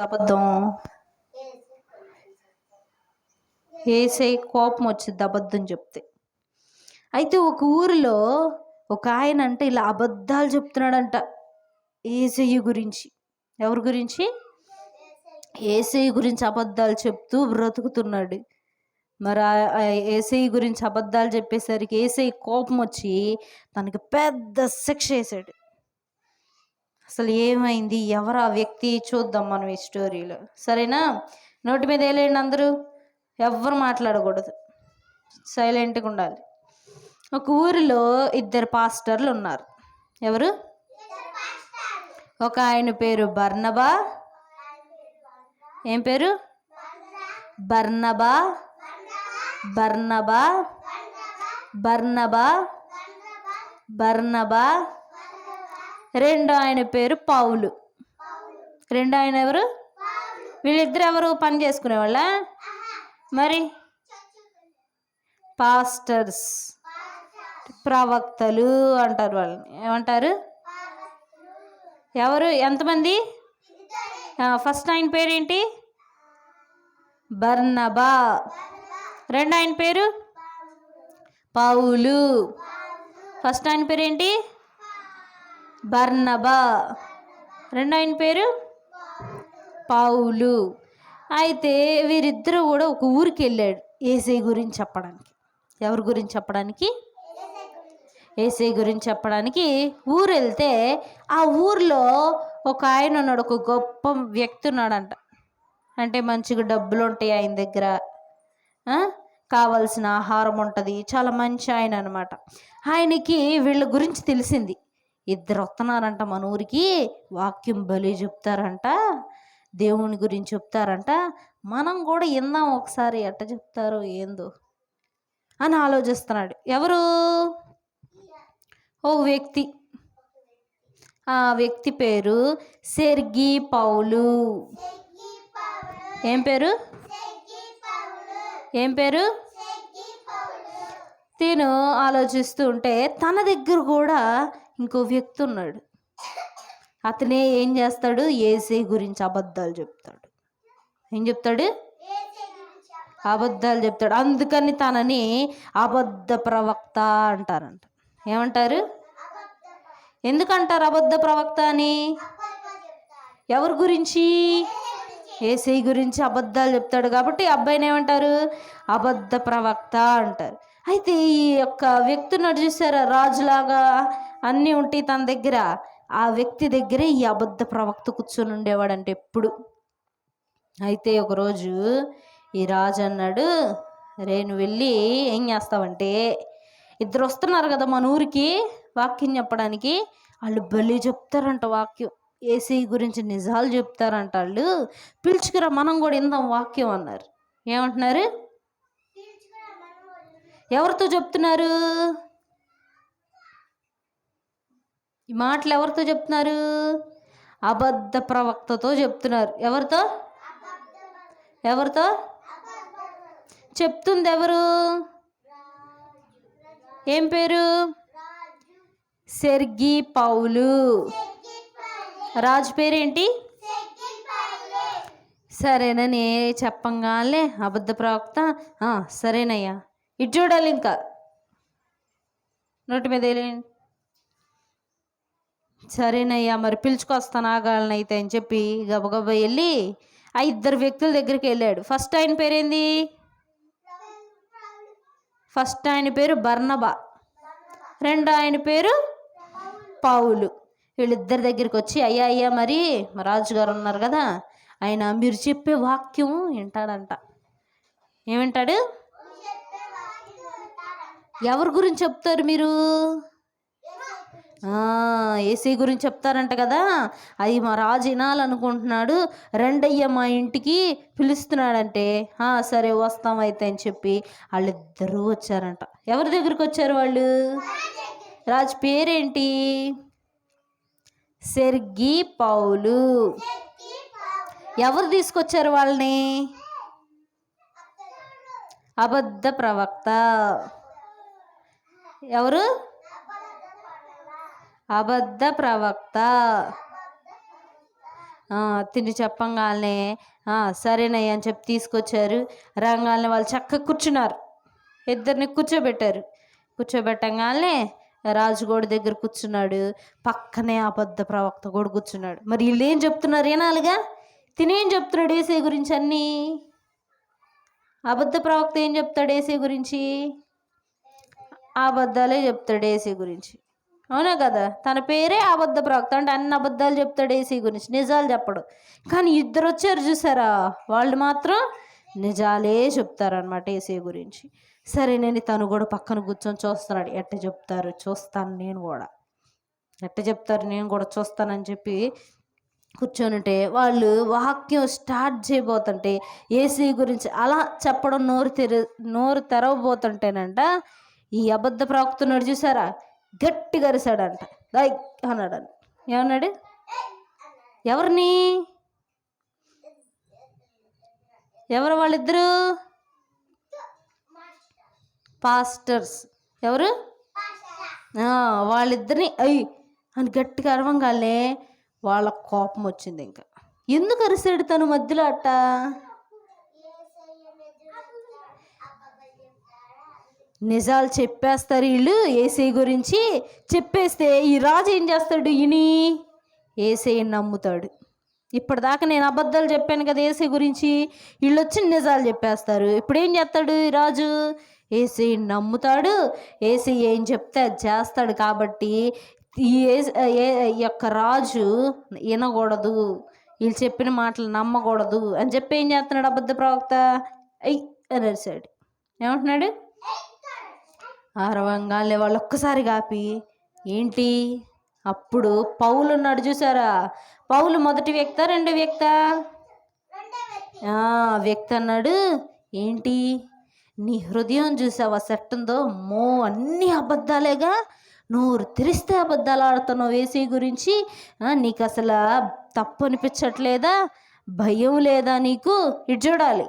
అబద్ధం ఏసై కోపం వచ్చింది అబద్ధం చెప్తే. అయితే ఒక ఊరిలో ఒక ఆయన అంటే ఇలా అబద్ధాలు చెప్తున్నాడంట ఏసయ్య గురించి. ఎవరి గురించి? ఏసయ్య గురించి అబద్ధాలు చెప్తూ బ్రతుకుతున్నాడు. మరి ఆ- ఏసయ్య గురించి అబద్ధాలు చెప్పేసరికి ఏసై కోపం వచ్చి తనకి పెద్ద శిక్ష వేసాడు అసలు ఏమైంది? ఎవరు ఆ వ్యక్తి? చూద్దాం మనం ఈ స్టోరీలో. సరేనా? నోటి మీద వేలేండి అందరూ? ఎవ్వరు మాట్లాడకూడదు. సైలెంట్గా ఉండాలి. ఒక ఊరిలో ఇద్దరు పాస్టర్లు ఉన్నారు. ఎవరు? ఒక ఆయన పేరు బర్నబా. ఏం పేరు? బర్నబా. బర్నబా. బర్నబా. బర్నబా. రెండో ఆయన పేరు పావులు రెండో ఆయన ఎవరు? వీళ్ళిద్దరు ఎవరు పని చేసుకునేవాళ్ళ? మరి? పాస్టర్స్. ప్రవక్తలు అంటారు వాళ్ళని. ఏమంటారు? ఎవరు? ఎంతమంది? ఫస్ట్ ఆయన పేరేంటి? బర్నబా. రెండు ఆయన పేరు? పావులు ఫస్ట్ ఆయన పేరేంటి? బర్నబా. రెండో ఆయన పేరు? పావులు అయితే వీరిద్దరూ కూడా ఒక ఊరికి వెళ్ళాడు ఏసై గురించి చెప్పడానికి. ఎవరి గురించి చెప్పడానికి? ఏసై గురించి చెప్పడానికి. ఊరు వెళ్తే ఆ ఊర్లో ఒక ఆయన ఉన్నాడు ఒక గొప్ప వ్యక్తి ఉన్నాడంట. అంటే మంచిగా డబ్బులు ఉంటాయి ఆయన దగ్గర. కావలసిన ఆహారం ఉంటుంది. చాలా మంచి ఆయన అనమాట ఆయనకి వీళ్ళ గురించి తెలిసింది. ఇద్దరు వస్తున్నారంట మన ఊరికి వాక్యం బలి చెప్తారంట దేవుని గురించి చెప్తారంట. మనం కూడా ఇందాం ఒకసారి ఎట్ట చెప్తారో ఏందో అని ఆలోచిస్తున్నాడు. ఎవరు? ఓ వ్యక్తి. ఆ వ్యక్తి పేరు సెర్గి పౌలు. ఏం పేరు? ఏం పేరు? తిను ఆలోచిస్తూ ఉంటే తన దగ్గర కూడా ఇంకో వ్యక్తి ఉన్నాడు. అతనే ఏం చేస్తాడు? ఏసై గురించి అబద్ధాలు చెప్తాడు. ఏం చెప్తాడు? అబద్ధాలు చెప్తాడు. అందుకని తనని అబద్ధ ప్రవక్త అంటారంట. ఏమంటారు? ఎందుకంటారు అబద్ధ ప్రవక్త అని? ఎవరి గురించి? ఏసై గురించి అబద్ధాలు చెప్తాడు కాబట్టి అబ్బాయిని ఏమంటారు? అబద్ధ ప్రవక్త అంటారు. అయితే ఈ యొక్క వ్యక్తి నడిచేసారా రాజులాగా అన్నీ ఉంటాయి తన దగ్గర ఆ వ్యక్తి దగ్గరే ఈ అబద్ధ ప్రవక్త కూర్చొని ఉండేవాడంటే ఎప్పుడు. అయితే ఒకరోజు ఈ రాజు అన్నాడు రేను వెళ్ళి ఏం చేస్తావంటే ఇద్దరు వస్తున్నారు కదా మన ఊరికి వాక్యం చెప్పడానికి వాళ్ళు బలి చెప్తారంట వాక్యం. ఏసీ గురించి నిజాలు చెప్తారంట వాళ్ళు. పిలుచుకురా మనం కూడా ఇందాం వాక్యం అన్నారు. ఏమంటున్నారు? ఎవరితో చెప్తున్నారు? ఈ మాటలు ఎవరితో చెప్తున్నారు? అబద్ధ ప్రవక్తతో చెప్తున్నారు. ఎవరితో? ఎవరితో? చెప్తుంది ఎవరు? ఏం పేరు? సెర్గి పౌలు. రాజు పేరేంటి? సరేనని చెప్పంగానే అబద్ధ ప్రవక్త. సరేనయ్యా. ఇటు చూడాలి ఇంకా నోటి మీద సరేనయ్యా మరి పిలుచుకొస్తాను ఆగాలనైతే అని చెప్పి గబగబ వెళ్ళి ఆ ఇద్దరు వ్యక్తుల దగ్గరికి వెళ్ళాడు. ఫస్ట్ ఆయన పేరేంది? ఫస్ట్ ఆయన పేరు బర్నబా. రెండో ఆయన పేరు పావులు వీళ్ళిద్దరి దగ్గరికి వచ్చి అయ్యా అయ్యా మరి మా రాజుగారు ఉన్నారు కదా ఆయన మీరు చెప్పే వాక్యం వింటాడంట. ఏమింటాడు ఎవరి గురించి చెప్తారు మీరు? ఏసీ గురించి చెప్తారంట కదా. అది మా రాజు వినాలనుకుంటున్నాడు. రెండయ్య మా ఇంటికి పిలుస్తున్నాడంటే సరే వస్తాం అయితే అని చెప్పి వాళ్ళిద్దరూ వచ్చారంట. ఎవరి దగ్గరికి వచ్చారు వాళ్ళు? రాజు పేరేంటి? Sergius Paulus. ఎవరు తీసుకొచ్చారు వాళ్ళని? అబద్ధ ప్రవక్త. ఎవరు? అబద్ధ ప్రవక్త. తిని చెప్పంగానే సరేనయ్య అని చెప్పి తీసుకొచ్చారు. రంగాల్ని వాళ్ళు చక్కగా కూర్చున్నారు. ఇద్దరిని కూర్చోబెట్టారు. కూర్చోబెట్టంగానే రాజుగోడి దగ్గర కూర్చున్నాడు. పక్కనే అబద్ధ ప్రవక్త కూడా కూర్చున్నాడు. మరి వీళ్ళు ఏం చెప్తున్నారు ఏనాలుగా తినేం చెప్తున్నాడు ఏసే గురించి అన్నీ? అబద్ధ ప్రవక్త ఏం చెప్తాడు ఏసే గురించి? అబద్ధాలే చెప్తాడు ఏసీ గురించి. అవునా కదా? తన పేరే అబద్ధ ప్రవక్త అంటే అన్ని అబద్ధాలు చెప్తాడు ఏసీ గురించి నిజాలు చెప్పడు. కానీ ఇద్దరు వచ్చారు చూసారా? వాళ్ళు మాత్రం నిజాలే చెప్తారనమాట ఏసీ గురించి. సరే నేను తను కూడా పక్కన కూర్చొని చూస్తున్నాడు. ఎట్ట చెప్తారు? చూస్తాను నేను కూడా. ఎట్ట చెప్తారు? నేను కూడా చూస్తానని చెప్పి కూర్చొనుంటే వాళ్ళు వాక్యం స్టార్ట్ చేయబోతుంటే ఏసీ గురించి అలా చెప్పడం నోరు తెర నోరు తెరవబోతుంటేనంట ఈ అబద్ధ ప్రవక్తున్నాడు చూసారా? గట్టిగా అరిశాడంట దాయ్ అన్నాడు. ఏమన్నాడు? ఎవరిని? ఎవరు వాళ్ళిద్దరు? పాస్టర్స్. ఎవరు? వాళ్ళిద్దరిని. అయ్యి అని గట్టిగా అరవంగానే వాళ్ళ కోపం వచ్చింది ఇంకా. ఎందుకు అరిసాడు తను మధ్యలో అట్టా? నిజాలు చెప్పేస్తారు వీళ్ళు. ఏసై గురించి చెప్పేస్తే ఈ రాజు ఏం చేస్తాడు? ఇని ఏసైని నమ్ముతాడు. ఇప్పటిదాకా నేను అబద్ధాలు చెప్పాను కదా ఏసై గురించి. వీళ్ళు వచ్చి నిజాలు చెప్పేస్తారు. ఇప్పుడు ఏం చేస్తాడు ఈ రాజు? ఏసీ నమ్ముతాడు. ఏసై ఏం చెప్తే అది చేస్తాడు కాబట్టి ఈ ఏ- ఈ యొక్క రాజు వినకూడదు. వీళ్ళు చెప్పిన మాటలు నమ్మకూడదు అని చెప్పి ఏం చేస్తున్నాడు అబద్ధ ప్రవక్త? అయ్యి అని అరిశాడు ఏమంటున్నాడు? అరవంగానే వాళ్ళు ఒక్కసారి కాపి ఏంటి? అప్పుడు పౌలు ఉన్నాడు చూసారా? పౌలు మొదటి వ్యక్త రెండు వ్యక్త? వ్యక్తి అన్నాడు ఏంటి? నీ హృదయం చూసావా? సెట్ ఉందో మో అన్ని అబద్ధాలేగా? నోరు తెరిస్తే అబద్ధాలు ఆడుతున్నావు వేసే గురించి? నీకు అసలు తప్పు అనిపించట్లేదా? భయం లేదా నీకు? ఇటు చూడాలి.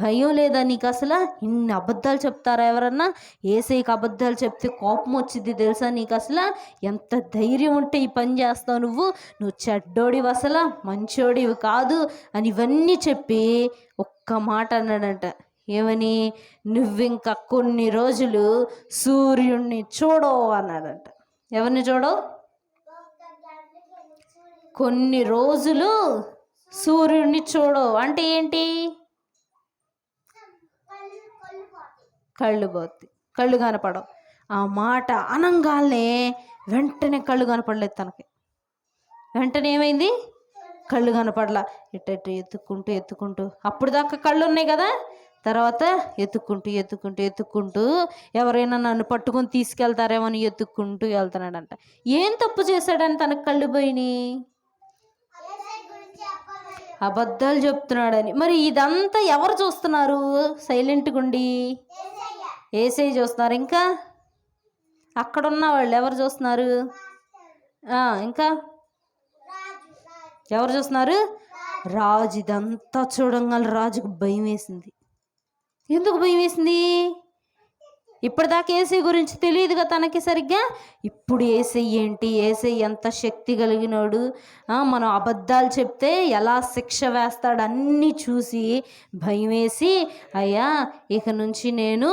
భయం లేదా నీకు అసలు? ఇన్ని అబద్ధాలు చెప్తారా ఎవరన్నా? ఏసైకి అబద్ధాలు చెప్తే కోపం వచ్చింది తెలుసా నీకు అసలు? ఎంత ధైర్యం ఉంటే ఈ పని చేస్తావు నువ్వు? నువ్వు చెడ్డోడివి అసలు మంచోడివి కాదు అని ఇవన్నీ చెప్పి ఒక్క మాట అన్నాడంట. ఏమని? నువ్వింకా కొన్ని రోజులు సూర్యుడిని చూడవు అన్నాడంట. ఎవరిని చూడవు? కొన్ని రోజులు సూర్యుడిని చూడవు. అంటే ఏంటి? కళ్ళు పోద్ది. కళ్ళు కనపడవు. ఆ మాట అనంగానే వెంటనే కళ్ళు కనపడలేదు తనకి. వెంటనే ఏమైంది? కళ్ళు కనపడలా. ఇట్ట ఇట్ట ఎత్తుక్కుంటూ ఎత్తుకుంటూ అప్పుడు దాకా కళ్ళు ఉన్నాయి కదా? తర్వాత ఎత్తుక్కుంటూ ఎత్తుకుంటూ ఎత్తుక్కుంటూ ఎవరైనా నన్ను పట్టుకొని తీసుకెళ్తారేమో అని ఎత్తుక్కుంటూ వెళ్తున్నాడంట. ఏం తప్పు చేశాడని తనకు కళ్ళు పోయినాయి అబద్ధాలు చెప్తున్నాడని. మరి ఇదంతా ఎవరు చూస్తున్నారు? సైలెంట్గా ఉండి. ఏసై చూస్తున్నారు. ఇంకా అక్కడున్న వాళ్ళు ఎవరు చూస్తున్నారు? ఇంకా ఎవరు చూస్తున్నారు? రాజు. ఇదంతా చూడంగానే రాజుకు భయం వేసింది. ఎందుకు భయం వేసింది? ఇప్పటిదాకా ఏసై గురించి తెలియదుగా తనకి సరిగ్గా. ఇప్పుడు ఏసై ఏంటి? ఏసై ఎంత శక్తి కలిగినోడు? మనం అబద్ధాలు చెప్తే ఎలా శిక్ష వేస్తాడు? అన్నీ చూసి భయం వేసి అయ్యా ఇక నుంచి నేను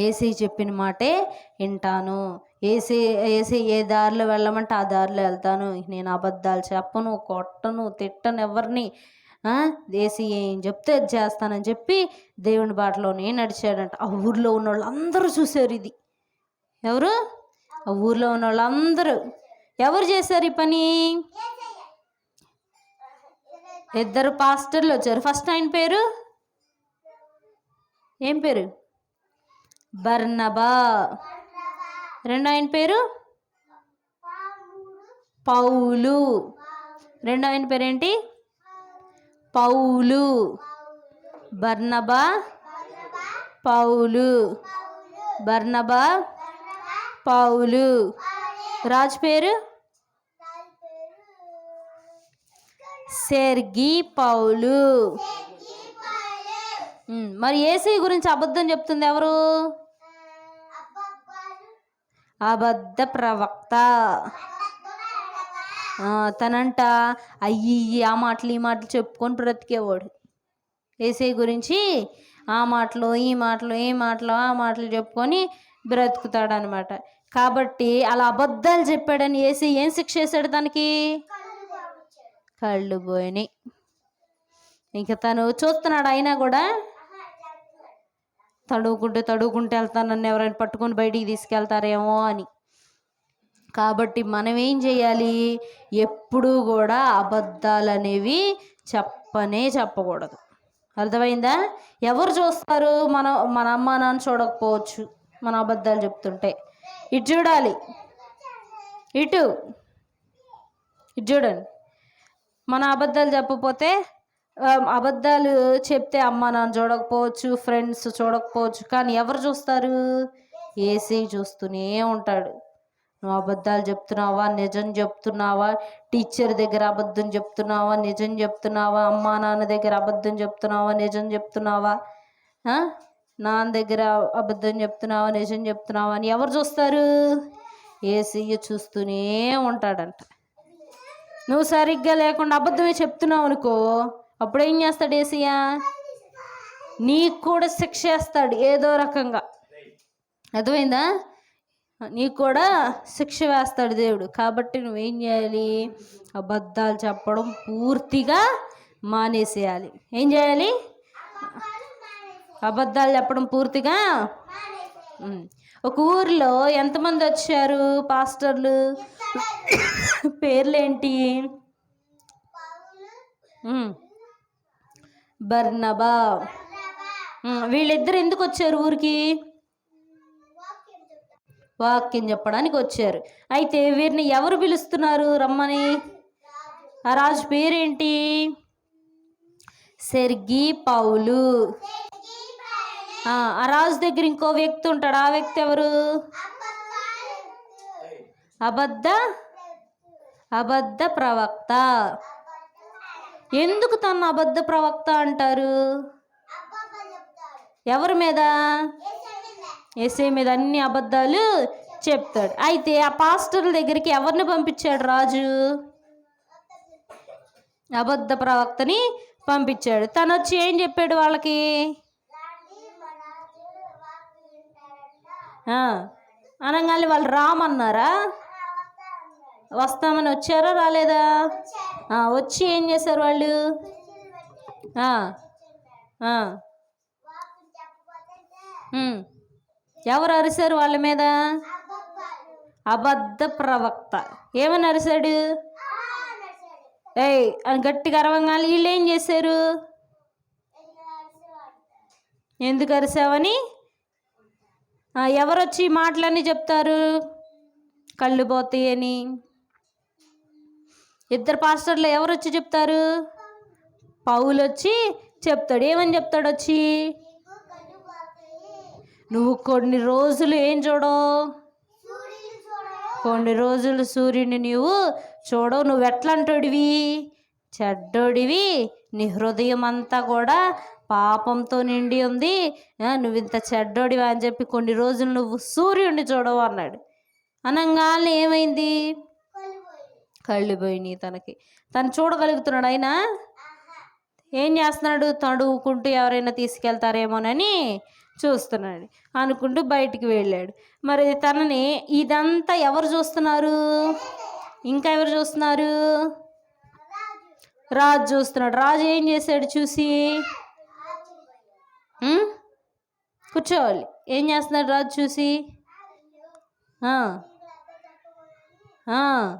ఏసీ చెప్పిన మాటే వింటాను. ఏసీ ఏసీ ఏ దారిలో వెళ్ళమంటే ఆ దారిలో వెళ్తాను. నేను అబద్ధాలు చెప్పను కొట్టను తిట్టను ఎవరిని. ఏసీ ఏం చెప్తే అది చేస్తానని చెప్పి దేవుని బాటలోనే నడిచాడంట. ఆ ఊర్లో ఉన్న వాళ్ళు అందరూ చూశారు ఇది. ఎవరు? ఆ ఊర్లో ఉన్న వాళ్ళందరూ ఎవరు చేశారు ఈ పని? ఇద్దరు పాస్టర్లు వచ్చారు. ఫస్ట్ ఆయన పేరు? ఏం పేరు? బర్నబా. రెండో ఆయన పేరు? పౌలు. రెండో ఆయన పేరేంటి? పౌలు. బర్నబా. పౌలు. బర్నబా. పౌలు. రాజు పేరు? సెర్గి పౌలు. ఉమ్, మరి ఏసీ గురించి అబద్ధం చెప్తుంది ఎవరు? అబద్ధ ప్రవక్త ఆ, తనంట అయ్యి ఇయ్యి ఆ మాటలు ఈ మాటలు చెప్పుకొని బ్రతికేవాడు. ఏసై గురించి ఆ మాటలు ఈ మాటలు ఈ మాటలు ఆ మాటలు చెప్పుకొని బ్రతుకుతాడనమాట. కాబట్టి అలా అబద్ధాలు చెప్పాడని ఏసీ ఏం శిక్ష చేశాడు తనకి? కళ్ళు పోయినాయి. ఇంకా తను చూస్తున్నాడు అయినా కూడా తడువుకుంటే తడువుకుంటే వెళ్తాను నన్ను ఎవరైనా పట్టుకొని బయటికి తీసుకెళ్తారేమో అని. కాబట్టి మనం ఏం చేయాలి? ఎప్పుడూ కూడా అబద్ధాలు అనేవి చెప్పనే చెప్పకూడదు. అర్థమైందా? ఎవరు చూస్తారు? మన మన అమ్మ నాన్న చూడకపోవచ్చు. మన అబద్ధాలు చెప్తుంటే. ఇటు చూడాలి. ఇటు. ఇటు చూడండి. మన అబద్ధాలు చెప్పకపోతే అబద్ధాలు చెప్తే అమ్మ నాన్న చూడకపోవచ్చు ఫ్రెండ్స్ చూడకపోవచ్చు కానీ ఎవరు చూస్తారు? ఏసీ చూస్తూనే ఉంటాడు. నువ్వు అబద్ధాలు చెప్తున్నావా? నిజం చెప్తున్నావా? టీచర్ దగ్గర అబద్ధం చెప్తున్నావా? నిజం చెప్తున్నావా? అమ్మా నాన్న దగ్గర అబద్ధం చెప్తున్నావా? నిజం చెప్తున్నావా? నాన్న దగ్గర అబద్ధం చెప్తున్నావా? నిజం చెప్తున్నావా? అని ఎవరు చూస్తారు? ఏసీ చూస్తూనే ఉంటాడంట. నువ్వు సరిగ్గా లేకుండా అబద్ధమే చెప్తున్నావు అనుకో అప్పుడు ఏం చేస్తాడు ఏసయ్యా? నీకు కూడా శిక్ష వేస్తాడు ఏదో రకంగా. అర్థమైందా? నీకు కూడా శిక్ష వేస్తాడు దేవుడు. కాబట్టి నువ్వేం చేయాలి? అబద్ధాలు చెప్పడం పూర్తిగా మానేసేయాలి. ఏం చేయాలి? అబద్ధాలు చెప్పడం పూర్తిగా ఒక ఊర్లో ఎంతమంది వచ్చారు పాస్టర్లు? పేర్లేంటి? బర్నబా. వీళ్ళిద్దరు ఎందుకు వచ్చారు ఊరికి? వాక్యం చెప్పడానికి వచ్చారు. అయితే వీరిని ఎవరు పిలుస్తున్నారు రమ్మని? ఆ రాజు పేరేంటి? Sergius Paulus. ఆ రాజు దగ్గర ఇంకో వ్యక్తి ఉంటాడు. ఆ వ్యక్తి ఎవరు? అబద్ధ? అబద్ధ ప్రవక్త. ఎందుకు తన అబద్ధ ప్రవక్త అంటారు? ఎవరి మీద? ఎస్ఐ మీద అన్ని అబద్ధాలు చెప్తాడు. అయితే ఆ పాస్టర్ల దగ్గరికి ఎవరిని పంపించాడు రాజు? అబద్ధ ప్రవక్తని పంపించాడు. తను వచ్చి ఏం చెప్పాడు వాళ్ళకి? అనగానే వాళ్ళు రామన్నారా? వస్తామని వచ్చారా? రాలేదా? వచ్చి ఏం చేశారు వాళ్ళు. ఎవరు అరిశారు వాళ్ళ మీద? అబద్ధ ప్రవక్త. ఏమని అరిశాడు? ఏయ్ అని గట్టిగా అరవంగానే వీళ్ళు ఏం చేశారు? ఎందుకు అరిసావని? ఆ, ఎవరు వచ్చి ఈ మాటలన్నీ చెప్తారు? కళ్ళు పోతాయని. ఇద్దరు పాస్టర్లు ఎవరు వచ్చి చెప్తారు? పౌలు వచ్చి చెప్తాడు. ఏమని చెప్తాడు వచ్చి? నువ్వు కొన్ని రోజులు ఏం చూడవు కొన్ని రోజులు సూర్యుని నీవు చూడవు నువ్వు ఎట్లాంటోడివి? చెడ్డోడివి. నీ హృదయం అంతా కూడా పాపంతో నిండి ఉంది. నువ్వు ఇంత చెడ్డోడివి అని చెప్పి కొన్ని రోజులు నువ్వు సూర్యుడిని చూడవు అన్నాడు. అనగానే ఏమైంది? కళ్ళు పోయినాయి తనకి. తను చూడగలుగుతున్నాడు ఆయన. ఏం చేస్తున్నాడు? తడువుకుంటూ ఎవరైనా తీసుకెళ్తారేమోనని చూస్తున్నాడు. అనుకుంటూ బయటికి వెళ్ళాడు. మరి తనని ఇదంతా ఎవరు చూస్తున్నారు? ఇంకా ఎవరు చూస్తున్నారు? రాజు చూస్తున్నాడు. రాజు ఏం చేశాడు చూసి? కూర్చోవాలి. ఏం చేస్తున్నాడు రాజు చూసి? ఆ. ఆ.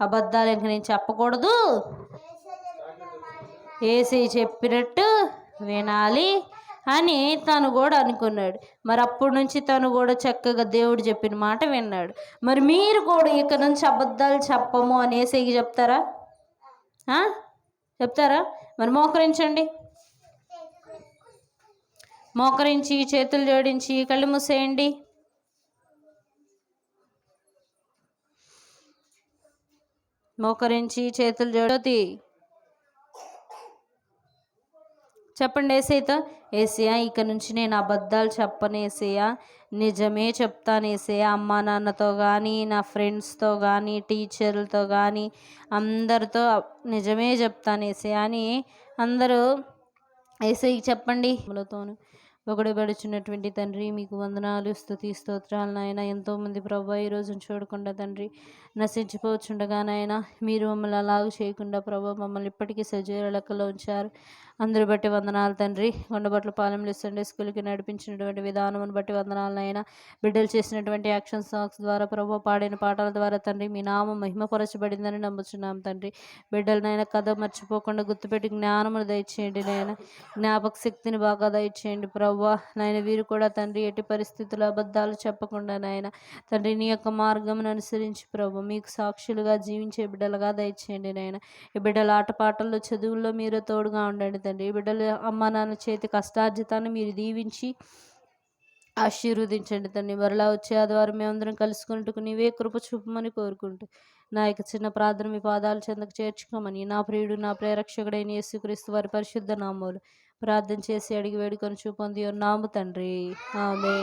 అబద్ధాలు ఇంక నేను చెప్పకూడదు. ఏసీ చెప్పినట్టు వినాలి అని తను కూడా అనుకున్నాడు. మరి అప్పటి నుంచి తను కూడా చక్కగా దేవుడు చెప్పిన మాట విన్నాడు. మరి మీరు కూడా ఇక్కడ నుంచి అబద్ధాలు చెప్పము అని ఏసైకి చెప్తారా? చెప్తారా? మరి మోకరించండి. మోకరించి చేతులు జోడించి కళ్ళు మూసేయండి. మోకరించి చేతులు జోడతి. చెప్పండి ఏసయ్యతో ఏసీయా ఇక నుంచి నేను అబద్ధాలు చెప్పను ఏసయ్యా. నిజమే చెప్తాను ఏసయ్యా. అమ్మా నాన్నతో కానీ నా ఫ్రెండ్స్తో కానీ టీచర్లతో కానీ అందరితో నిజమే చెప్తాను ఏసయ్యా అని అందరూ ఏసైకి చెప్పండి. తోను ఒకడబడుచున్నటువంటి తండ్రి మీకు వందనాలు స్థుతి స్తోత్రాలు నాయన. ఎంతోమంది ప్రభా ఈ రోజున చూడకుండా తండ్రి నశించిపోవచ్చుండగా నాయన. మీరు మమ్మల్ని అలాగ చేయకుండా ప్రభా మమ్మల్ని ఇప్పటికీ సజీవ లెక్కలో ఉంచారు. అందరి బట్టి వందనాలు తండ్రి. కొండబట్ల పాలెంలో సండే స్కూల్కి నడిపించినటువంటి విధానం బట్టి వందనాలను నాయన బిడ్డలు చేసినటువంటి యాక్షన్ సాంగ్స్ ద్వారా ప్రభు పాడిన పాటల ద్వారా తండ్రి మీ నామం మహిమపరచబడిందని నమ్ముచున్నాం తండ్రి. బిడ్డలనైనా కథ మర్చిపోకుండా గుర్తుపెట్టి జ్ఞానమును దయచేయండి నాయన. జ్ఞాపక శక్తిని బాగా దయచేయండి ప్రవ్వా నాయన వీరు కూడా తండ్రి ఎట్టి పరిస్థితుల్లో అబద్ధాలు చెప్పకుండా నాయన తండ్రి నీ యొక్క మార్గమును అనుసరించి ప్రభు మీకు సాక్షులుగా జీవించే బిడ్డలుగా దయచేయండి నాయన. ఈ బిడ్డల ఆటపాటల్లో చదువుల్లో మీరు తోడుగా ఉండండి తండ్రి బిడ్డలు అమ్మ నాన్న చేతి కష్టార్జితాన్ని మీరు దీవించి ఆశీర్వదించండి తండ్రి. మరలా వచ్చే ఆదివారం మేమందరం కలుసుకున్నట్టుకు నీవే కృప చూపమని కోరుకుంటూ నా యొక్క చిన్న ప్రార్థన మీ పాదాలు చెందకు చేర్చుకోమని నా ప్రియుడు నా ప్రేరక్షకుడైన యేసుక్రీస్తు వారి పరిశుద్ధ నామాలు ప్రార్థన చేసి అడిగి వేడుకొని చూపొంది నాము తండ్రి. ఆమె